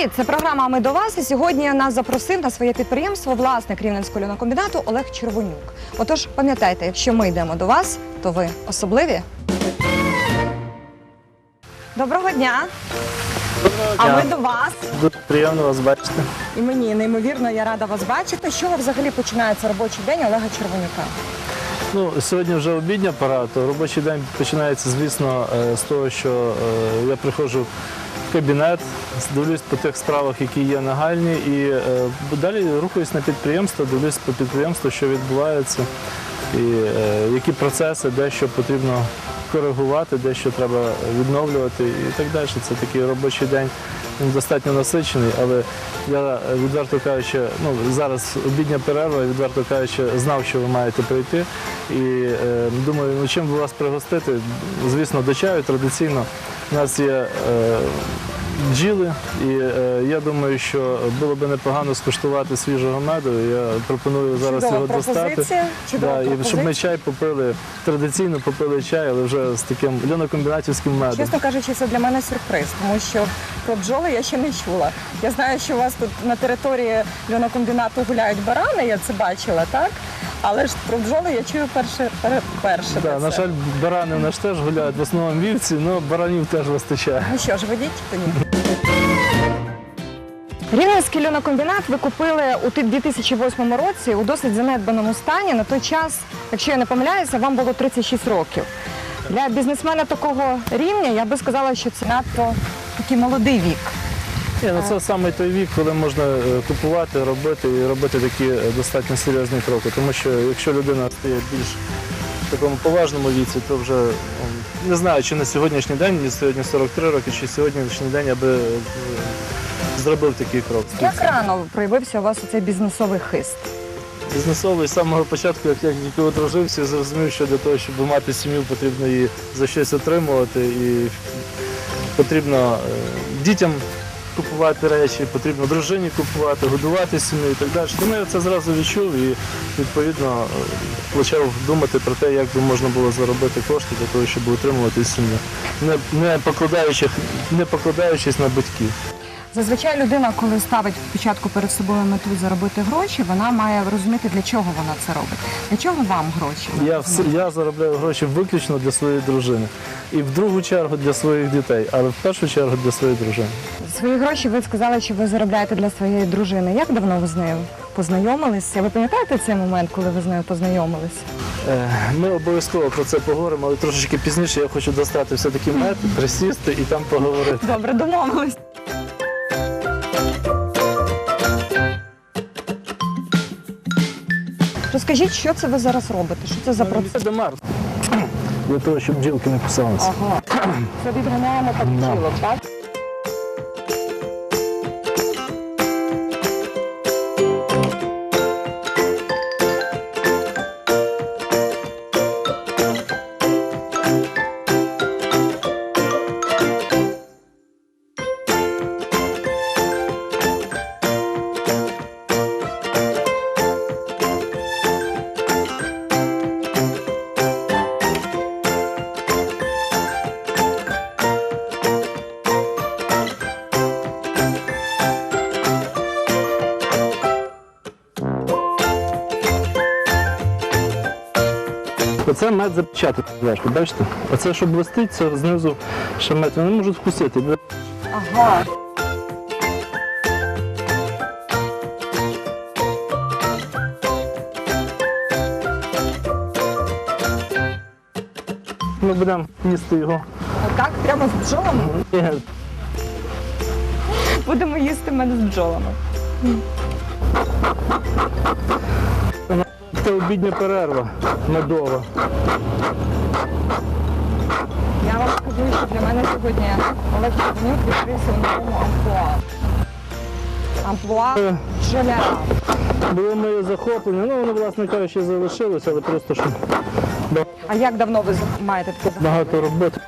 Привіт, це програма Ми до вас. І сьогодні нас запросив на своє підприємство власник Рівненського льонокомбінату Олег Червонюк. Отож, пам'ятайте, якщо ми йдемо до вас, то ви особливі. Доброго дня! Доброго А ми дня. до вас. Дуже приємно вас бачити. І мені неймовірно, я рада вас бачити. З чого взагалі починається робочий день Олега Червонюка? Ну, сьогодні вже обідня пора, то робочий день починається, звісно, е, з того, що е, я приходжу кабінет, дивлюсь по тих справах, які є нагальні, і е, далі рухаюсь на підприємство, дивлюсь по підприємству, що відбувається, і е, які процеси, де що потрібно коригувати, де що треба відновлювати і так далі. Це такий робочий день. Він достатньо насичений, але я відверто кажучи, ну зараз обідня перерва, відверто кажучи, знав, що ви маєте прийти. І е, думаю, ну чим би вас пригостити? Звісно, до чаю традиційно. У нас є е, бджіли, і е, я думаю, що було би непогано скуштувати свіжого меду. Я пропоную зараз Чудова його достати. пропозиція. Чудова Да, і щоб ми чай попили, традиційно попили чай, але вже з таким льонокомбінатівським медом. Чесно кажучи, це для мене сюрприз, тому що про бджоли я ще не чула. Я знаю, що у вас тут на території льонокомбінату гуляють барани, я це бачила, так? Але ж про бджоли я чую перше, пере- перше. Да, на жаль, барани в нас теж гуляють, в основному вівці, але баранів теж вистачає. Ну що ж, ведіть тоді. Рівненський льонокомбінат ви купили у 2008 році у досить занедбаному стані. На той час, якщо я не помиляюся, вам було 36 років. Для бізнесмена такого рівня я би сказала, що це надто такий молодий вік. Ні, ну це саме той вік, коли можна е, купувати, робити і робити такі е, достатньо серйозні кроки. Тому що якщо людина стає більш в такому поважному віці, то вже не знаю, чи на сьогоднішній день, сьогодні 43 роки, чи сьогоднішній день я би е, зробив такий крок. Як рано проявився у вас цей бізнесовий хист? Бізнесовий з самого початку, як я тільки одружився, зрозумів, що для того, щоб мати сім'ю, потрібно її за щось отримувати і потрібно е, дітям купувати речі, потрібно дружині купувати, годувати сім'ю і так далі. Тому я це зразу відчув і відповідно е, почав думати про те, як би можна було заробити кошти для того, щоб утримувати сім'ю, не, не, покладаючи, не покладаючись на батьків. Зазвичай людина, коли ставить спочатку перед собою мету заробити гроші, вона має розуміти, для чого вона це робить. Для чого вам гроші? Я, я заробляю гроші виключно для своєї дружини. І в другу чергу для своїх дітей, але в першу чергу для своєї дружини. Свої гроші ви сказали, що ви заробляєте для своєї дружини. Як давно ви з нею познайомилися? Ви пам'ятаєте цей момент, коли ви з нею познайомились? Е, Ми обов'язково про це поговоримо, але трошечки пізніше я хочу достати все-таки мед, присісти і там поговорити. Добре, домовились. Розкажіть, що це ви зараз робите? Що це за процес? Це демар. Для того, щоб бджілки не кусалися. Ага. Це відганяємо так бджілок, так? Оце мед запечатати зверху, бачите? Оце, що блистить, це знизу ще мед. Вони можуть вкусити. Ага. Ми будемо їсти його. Отак, прямо з бджолами? Ні, Будемо їсти мене з бджолами. Це обідня перерва медова. Я вам скажу, що для мене сьогодні Олег Червонюк відкрився в новому амплуа. Амплуа Е, бджоляра. Було моє захоплення, ну воно, власне кажучи, залишилося, але просто що А як давно ви маєте таке захоплення? багато роботи.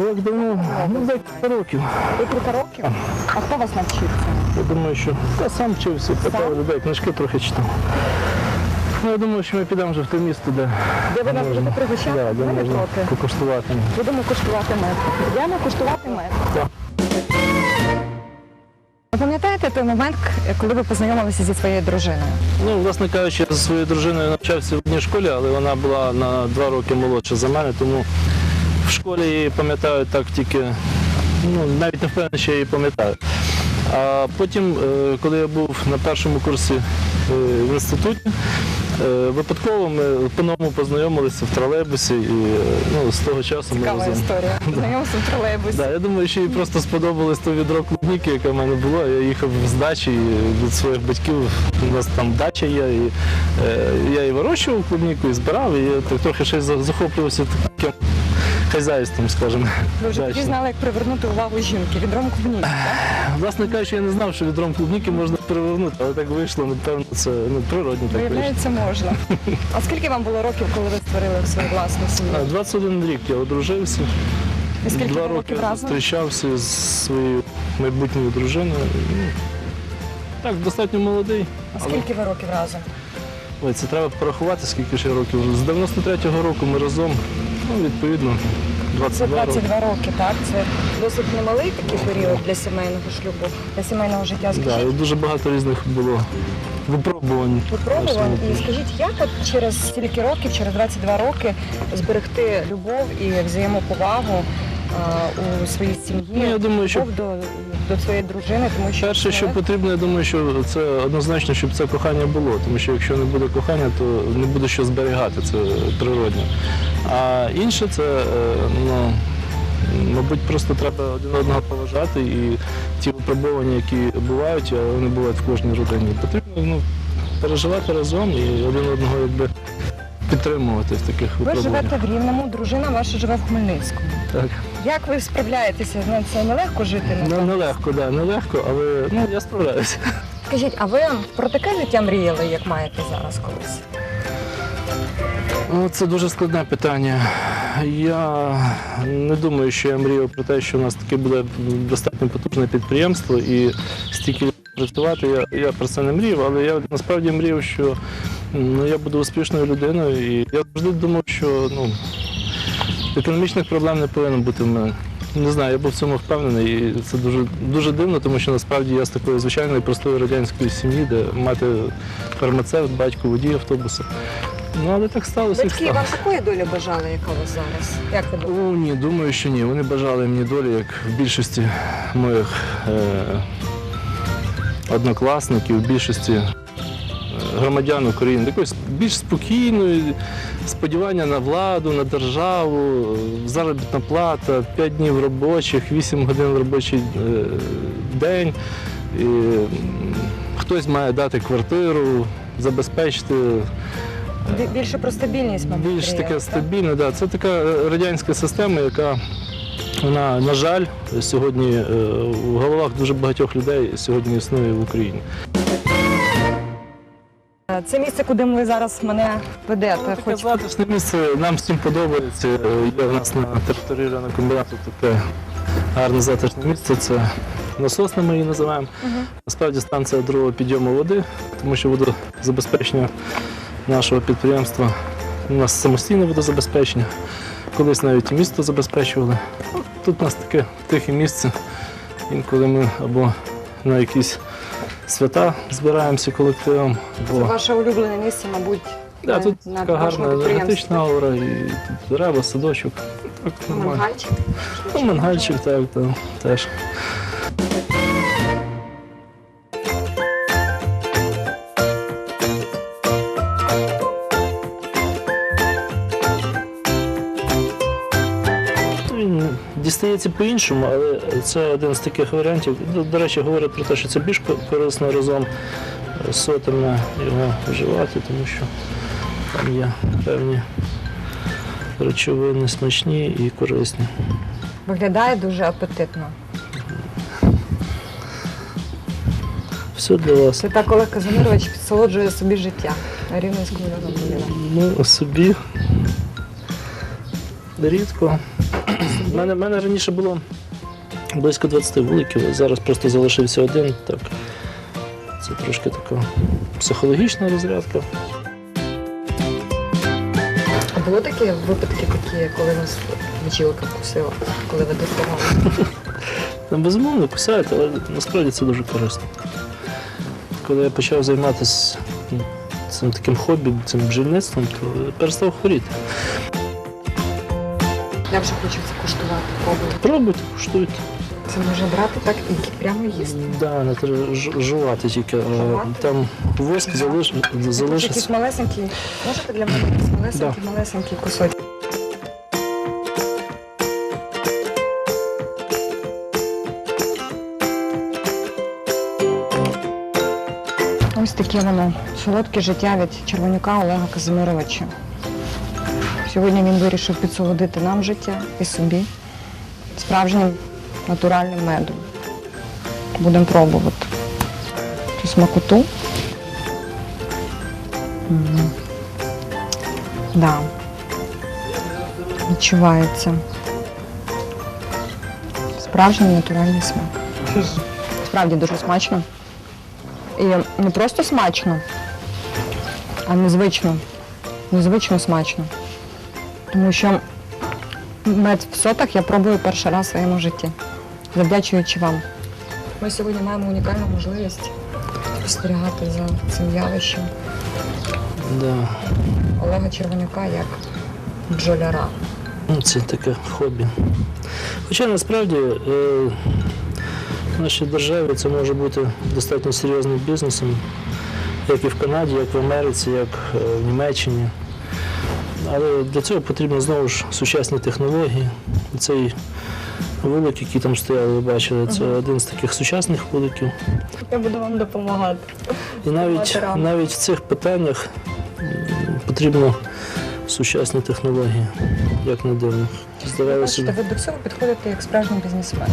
Як давно? Ну, декілька років. Декілька років? А хто вас навчив? Я думаю, що я сам вчився, питав людей, книжки трохи читав. Ну, я думаю, що ми підемо вже в те місто, де, Де ви нас можна. будете пригощати? да, де Ми не можна проти. покуштувати. Будемо куштувати мед. Йдемо куштувати мед. Так. Ви пам'ятаєте той момент, коли ви познайомилися зі своєю дружиною? Ну, власне кажучи, я зі своєю дружиною навчався в одній школі, але вона була на два роки молодша за мене, тому школі її пам'ятаю так тільки, ну, навіть не впевнений, що я її пам'ятаю. А потім, е, коли я був на першому курсі е, в інституті, е, випадково ми по-новому познайомилися в тролейбусі і ну, з того часу ми Цікава разом. історія. Знайомство в тролейбусі. Да, я думаю, що їй просто сподобалось то відро клубніки, яке в мене було. Я їхав з дачі і від своїх батьків. У нас там дача є. І, е, я і вирощував клубніку, і збирав, і я так трохи за- захоплювався таким хазяйством, скажімо. Ви вже тоді дачним. знали, як привернути увагу жінки відром клубніки. так? Власне кажучи, я не знав, що відром клубніки можна перевернути, але так вийшло, напевно, це ну, природно так вийшло. Виявляється, можна. А скільки вам було років, коли ви створили свою власну А, сім'ю? 21 рік я одружився. І скільки Два ви роки років разом? зустрічався з своєю майбутньою дружиною. Ну, Так, достатньо молодий. А але- скільки ви років разом? Ой, це треба порахувати, скільки ще років. З 93-го року ми разом, ну, відповідно, Це 22 роки. 22 роки, так? Це досить немалий такий період для сімейного шлюбу, для сімейного життя. Да, Скажіть, і дуже багато різних було випробувань. випробувань. І скажіть, як от через стільки років, через 22 роки зберегти любов і взаємоповагу у своїй сім'ї? Ну, я думаю, що до, до своєї дружини, тому що перше, що потрібно, я думаю, що це однозначно, щоб це кохання було. Тому що якщо не буде кохання, то не буде що зберігати, це природньо. А інше це, е, ну, мабуть, просто треба один одного поважати і ті випробування, які бувають, вони бувають в кожній родині, потрібно ну, переживати разом і один одного якби підтримувати в таких ви живете в Рівному, дружина ваша живе в Хмельницькому. Так. Як ви справляєтеся? Ну, це нелегко жити Ну, нелегко, да, нелегко, але ну, я справляюся. Скажіть, а ви про таке життя мріяли, як маєте зараз колись? Ну, Це дуже складне питання. Я не думаю, що я мріяв про те, що у нас таке буде достатньо потужне підприємство і стільки працювати. Я, я про це не мріяв, але я насправді мріяв, що ну, я буду успішною людиною. І я завжди думав, що ну, економічних проблем не повинно бути в мене. Не знаю, я був в цьому впевнений, і це дуже, дуже дивно, тому що насправді я з такої звичайної простої радянської сім'ї, де мати фармацевт, батько водій автобуса. Ну, але так сталося. Батьки вам такої долі бажали, яка у вас зараз? Як ви думаєте? О, ні, думаю, що ні. Вони бажали мені долі, як в більшості моїх е, однокласників, в більшості громадян України. Якоїсь більш спокійної, сподівання на владу, на державу, е, заробітна плата, 5 днів робочих, 8 годин робочий е, день. І, хтось має дати квартиру, забезпечити. Більше про стабільність, мабуть. Більш таке так? стабільне, да. це така е, радянська система, яка вона, на жаль, сьогодні е, в головах дуже багатьох людей сьогодні існує в Україні. Це місце, куди ви зараз мене ведете. Таке Хоч затишне місце нам всім подобається. Є в нас на території комбінату таке гарне затишне місце. Це насосне ми її називаємо. Насправді станція другого підйому води, тому що водозабезпечення нашого підприємства. У нас самостійне водозабезпечення. Колись навіть і місто забезпечували. Тут у нас таке тихе місце. Інколи ми або на якісь свята збираємося колективом, це ваше улюблене місце, мабуть. Да, тут на така гарна енергетична аура, і тут дерева, садочок. Так, нормально. Мангальчик. Ну, мангальчик, так, так, теж. Дістається по-іншому, але це один з таких варіантів. До, до речі, говорять про те, що це більш корисно разом з сотами його вживати, тому що там є певні речовини смачні і корисні. Виглядає дуже апетитно. Все для вас. Це так Олег Казимирович підсолоджує собі життя. Рівненському районі. Ну, собі рідко. У мене, мене раніше було близько 20 вуликів, зараз просто залишився один. Так. Це трошки така психологічна розрядка. А Було такі випадки, такі, коли вас бджілка вкусила, коли ви дорогували? Ну, Безумовно, кусають, але насправді це дуже корисно. Коли я почав займатися ну, цим таким хобі, цим бджільництвом, то перестав хворіти. Вже це куштувати, пробувати. Пробуйте, куштуйте. Це може брати так і прямо їсти. Да, не треба жувати тільки. е, Жувати? Там воск залиш, залишиться. малесенький, можете для мене якийсь малесенький, малесенький кусочок? Ось таке воно солодке життя від червонюка Олега Казимировича. Сьогодні він вирішив підсолодити нам життя і собі справжнім натуральним медом. Будемо пробувати цю смакоту. М. Да. Відчувається. Справжній натуральний смак. Справді дуже смачно. І не просто смачно, а незвично. Незвично смачно. Тому що мед в сотах я пробую перший раз в своєму житті, завдячуючи вам. Ми сьогодні маємо унікальну можливість спостерігати за цим явищем Да. Олега Червонюка як бджоляра. Ну, це таке хобі. Хоча насправді е, в нашій державі це може бути достатньо серйозним бізнесом, як і в Канаді, як в Америці, як е, в Німеччині. Але для цього потрібно знову ж сучасні технології. Цей вулик, який там стояли, ви бачили, це один з таких сучасних вуликів. Я буду вам допомагати. І навіть, навіть в цих питаннях потрібно сучасні технології, як не дивно. Здавалося, Бачите, ви до всього підходите як справжній бізнесмен.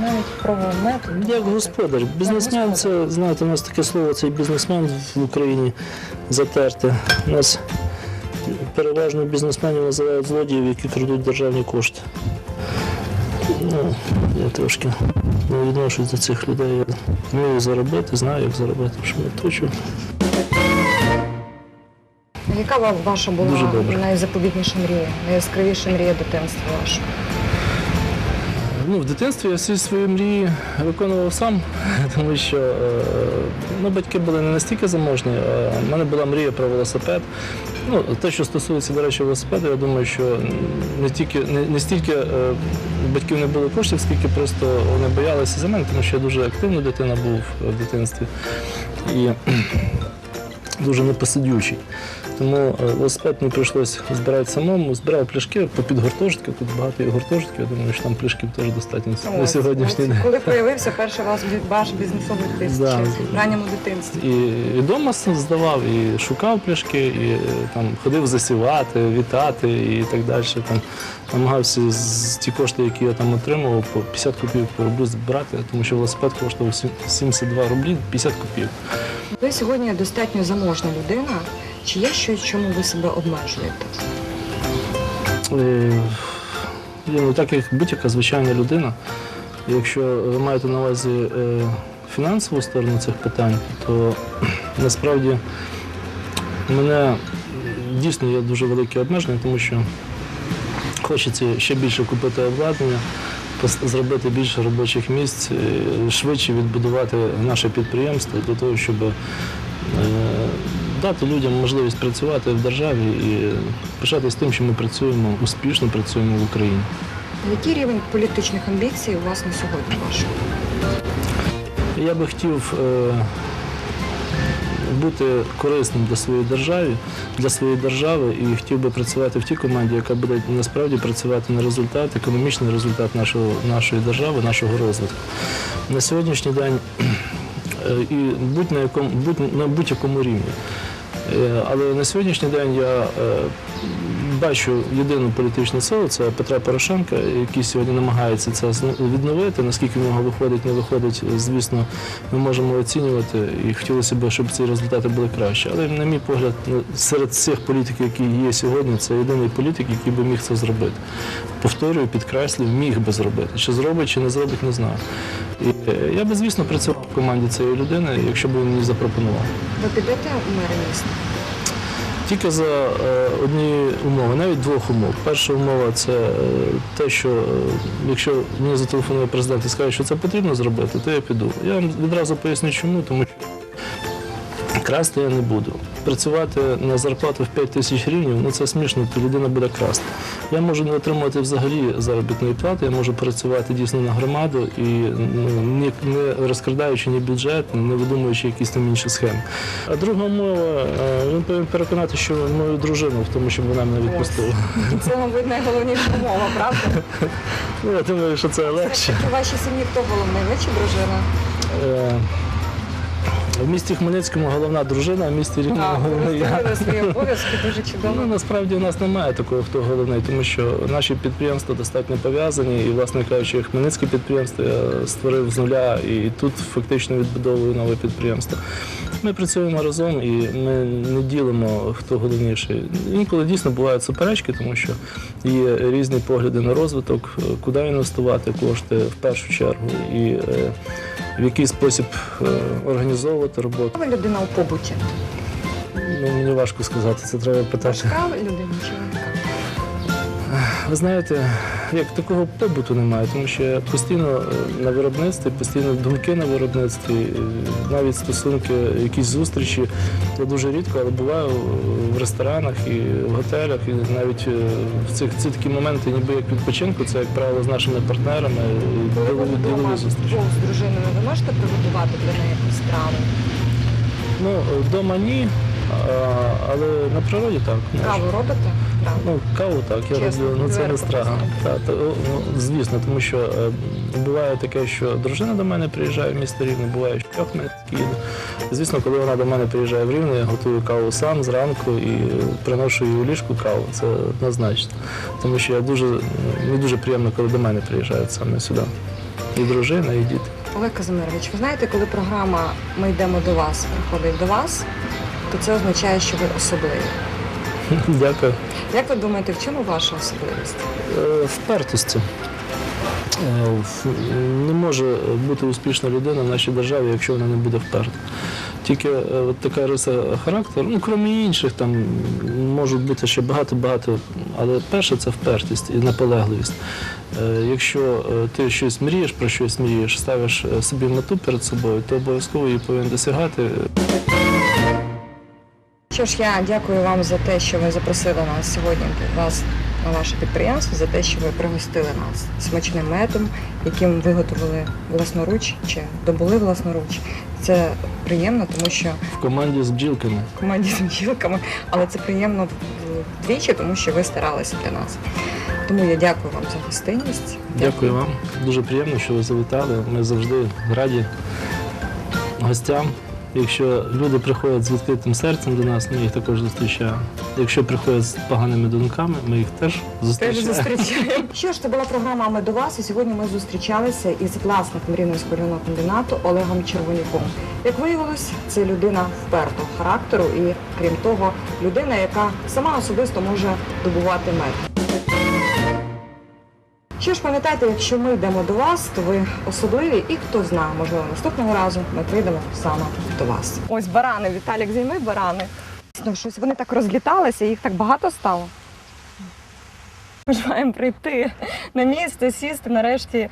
Навіть пробував мед. як господар. Бізнесмен це, знаєте, у нас таке слово, цей бізнесмен в Україні затерте. У нас переважно бізнесменів називають злодіїв, які крадуть державні кошти. Ну, я трошки не відношусь до цих людей. Я вмію заробити, знаю, як заробити, що я точу. Яка ваша була Дуже добре. найзаповітніша мрія, найяскравіша мрія дитинства вашого? Ну, в дитинстві я всі свої мрії виконував сам, тому що е, ну, батьки були не настільки заможні. а в мене була мрія про велосипед. Ну, те, що стосується, до речі, велосипеду, я думаю, що не тільки не, не стільки е, батьків не було коштів, скільки просто вони боялися за мене, тому що я дуже активна дитина був в дитинстві і дуже непосидючий. Тому е, велосипед мені прийшлося збирати самому, збирав пляшки попід гуртожитки. Тут багато є гуртожитків, я думаю, що там пляшків теж достатньо на сьогоднішній день. Коли проявився перший ваш, ваш бізнесовий тиск Да. в ранньому дитинстві? І, і вдома здавав, і шукав пляшки, і е, там ходив засівати, вітати і так далі. Там намагався з ті кошти, які я там отримував, по 50 копійок по рублю збирати, тому що велосипед коштував 72 рублі 50 копійок. Ви сьогодні достатньо заможна людина. Чи є щось, чому ви себе обмежуєте? Е, ну, так як будь-яка звичайна людина, якщо ви маєте на увазі е, фінансову сторону цих питань, то насправді мене дійсно є дуже великі обмеження, тому що хочеться ще більше купити обладнання, зробити більше робочих місць, е, швидше відбудувати наше підприємство для того, щоб е, дати людям можливість працювати в державі і пишатися тим, що ми працюємо успішно працюємо в Україні. Який рівень політичних амбіцій у вас на сьогодні вашого? Я би хотів е, бути корисним для своєї держави, для своєї держави і хотів би працювати в тій команді, яка буде насправді працювати на результат, економічний результат нашого, нашої держави, нашого розвитку. На сьогоднішній день е, і будь на якому будь на будь-якому рівні. Е, Але на сьогоднішній день я е, бачу єдину політичну силу, це Петра Порошенка, який сьогодні намагається це відновити. Наскільки в нього виходить, не виходить, звісно, ми можемо оцінювати і хотілося б, щоб ці результати були кращі. Але, на мій погляд, ну, серед всіх політиків, які є сьогодні, це єдиний політик, який би міг це зробити. Повторюю, підкреслюю, міг би зробити. Чи зробить, чи не зробить, не знаю. І е, я би, звісно, працював в команді цієї людини, якщо б він мені запропонував. Ви підете у мери міста? Тільки за е, однієї умови, навіть двох умов. Перша умова це е, те, що е, якщо мені зателефонує президент і скаже, що це потрібно зробити, то я піду. Я вам відразу поясню, чому, тому що красти я не буду. Працювати на зарплату в 5 тисяч гривень, ну це смішно, то людина буде красти. Я можу не отримувати взагалі заробітної плати, я можу працювати дійсно на громаду і ну, не, розкрадаючи ні бюджет, не видумуючи якісь там інші схеми. А друга умова, е, він повинен переконати, що мою дружину в тому, щоб вона мене відпустила. Це, мабуть, найголовніша умова, правда? Ну, я думаю, що це легше. У вашій сім'ї хто головний? Ви чи дружина? Е, В місті Хмельницькому головна дружина, а в місті Рівному головний я. свої обов'язки дуже Ну, чудово. насправді у нас немає такого, хто головний, тому що наші підприємства достатньо пов'язані, і, власне кажучи, Хмельницьке підприємство я створив з нуля, і тут фактично відбудовую нове підприємство. Ми працюємо разом і ми не ділимо, хто головніший. Інколи дійсно бувають суперечки, тому що є різні погляди на розвиток, е, куди інвестувати кошти в першу чергу, і е, в який спосіб е, організовувати роботу. Ви людина у побуті. Ну, мені важко сказати, це треба питати. Важка людина чи? Ви знаєте, як такого побуту немає, тому що я постійно е, на виробництві, постійно думки на виробництві, е, навіть стосунки, якісь зустрічі. Я дуже рідко, але буваю в ресторанах і в готелях, і навіть е, в цих ці такі моменти, ніби як відпочинку, це як правило з нашими партнерами, і ділові, ділові зустрічі. з дружиною, ви можете приготувати для неї якусь страву? Ну вдома ні, але на природі так. Каву робите? Ну, каву так, я Чесно, роблю, ну це не страга. Та, та, о, ну, звісно, тому що е, буває таке, що дружина до мене приїжджає в місто Рівне, буває, що я їду. Звісно, коли вона до мене приїжджає в Рівне, я готую каву сам зранку і приношу їй у ліжку каву. Це однозначно. Тому що я дуже, мені дуже приємно, коли до мене приїжджають саме сюди. І дружина, і діти. Олег Казимирович, ви знаєте, коли програма Ми йдемо до вас приходить до вас, то це означає, що ви особливі. Дякую. Як ви думаєте, в чому ваша особливість? Е, Впертості. Е, Не може бути успішна людина в нашій державі, якщо вона не буде вперта. Тільки е, от така риса характеру, ну крім інших, там можуть бути ще багато-багато, але перше це впертість і наполегливість. Якщо ти щось мрієш, про щось мрієш, ставиш собі мету перед собою, то обов'язково її повинен досягати. Що ж, я дякую вам за те, що ви запросили нас сьогодні вас на ваше підприємство, за те, що ви пригостили нас смачним медом, яким виготовили власноруч чи добули власноруч. Це приємно, тому що В команді з бджілками. в команді з бджілками, але це приємно вдвічі, тому що ви старалися для нас. Тому я дякую вам за гостинність. Дякую вам. Дуже приємно, що ви завітали. Ми завжди раді гостям. Якщо люди приходять з відкритим серцем до нас, ми їх також зустрічаємо. Якщо приходять з поганими думками, ми їх теж Теж зустрічаємо. зустрічаємо. Що ж, це була програма «Ми до вас, і сьогодні ми зустрічалися із власником Рівненського районного комбінату Олегом Червонюком. Як виявилось, це людина впертого характеру і, крім того, людина, яка сама особисто може добувати мед. Що ж, пам'ятайте, якщо ми йдемо до вас, то ви особливі, і хто знає, можливо, наступного разу ми прийдемо саме до вас. Ось барани, Віталік, займи барани. Ну, щось вони так розліталися, їх так багато стало. Ми ж маємо прийти на місце, сісти нарешті.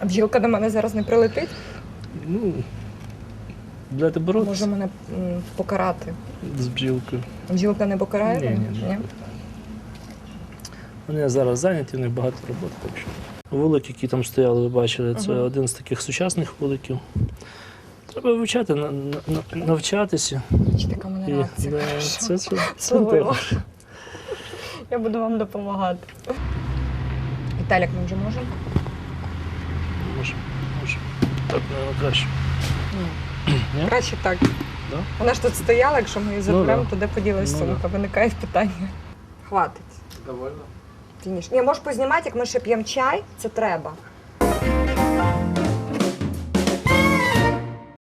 А бджілка до мене зараз не прилетить. Ну, будете боротися Може мене покарати. з бджілкою. Бджілка не покарає? Ні, ні, ні. Вони зараз зайняті, у них багато роботи. Так що. Вулик, який там стояли, ви бачили, це Ага. один з таких сучасних вуликів. Треба вивчати, на- на- навчатися. Чи така мене І, реакція? да, це, це, це Я буду вам допомагати. Віталік, ми вже можемо? Може, може. Так, краще. Ні? Краще так. Да? Вона ж тут стояла, якщо ми її заберемо, да. то де поділась Ну, сумка? Виникає питання. Хватить. Довольно. Фініш. Ні, можеш познімати, як ми ще п'ємо чай, це треба.